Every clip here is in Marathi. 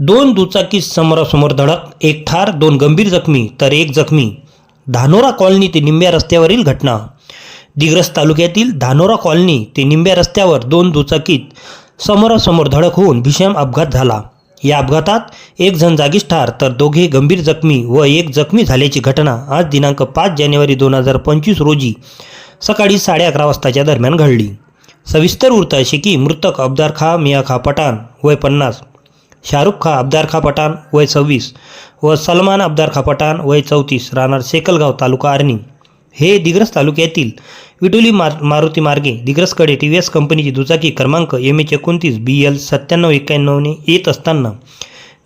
दोन दुचाकी समोरासमोर धडक एक ठार दोन गंभीर जखमी तर एक जखमी. धानोरा कॉलनी ते निंब्या रस्त्यावरील घटना. दिग्रस तालुक्यातील धानोरा कॉलनी ते निंब्या रस्त्यावर दोन दुचाकीत समोरासमोर धडक होऊन भीषण अपघात झाला. या अपघातात एक जण जागीच ठार तर दोघे गंभीर जखमी व एक जखमी झाल्याची घटना आज दिनांक पाच जानेवारी दोन हजार पंचवीस रोजी सकाळी साडे अकरा वाजताच्या दरम्यान घडली. सविस्तर वृत्त असे की मृतक अब्दार खा मिया खा पठाण वय पन्नास. शाहरुख खा अब्दार खा पठाण वय सव्वीस. व सलमान अब्दार खा पठाण वय चौतीस. राहणार सेकलगाव तालुका आर्णी. हे दिग्रस तालुक्यातील विटोली मार मारुती मार्गे. दिग्रसकडे टी व्ही एस कंपनीची दुचाकी क्रमांक एम एच एकोणतीस बी एल सत्त्याण्णव एक्क्याण्णवने येत असताना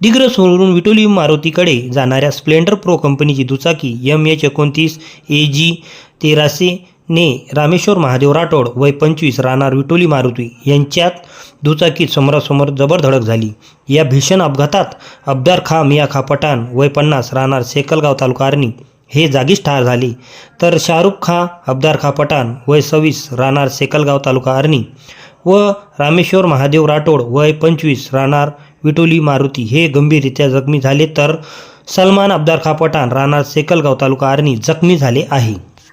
दिग्रसवरून विटोली मारुतीकडे जाणाऱ्या स्प्लेंडर प्रो कंपनीची दुचाकी एम एच एकोणतीस ए जी तेराशे ने रामेश्वर महादेव राठोड वय पंचवीस राहणार विटोली मारुती यांच्यात दुचाकीत समोरासमोर जबर धडक झाली. या भीषण अपघातात अब्दार खा मिया खा पठाण वय पन्नास राहणार सेकलगाव तालुका आर्णी हे जागीच ठार झाले. तर शाहरुख खा अब्दार खा पठाण वय सव्वीस राहणार सेकलगाव तालुका आर्णी व रामेश्वर महादेव राठोड वय पंचवीस राहणार विटोली मारुती हे गंभीररित्या जखमी झाले तर सलमान अब्दार खा पठाण राहणार सेकलगाव तालुका आर्णी जखमी झाले आहे.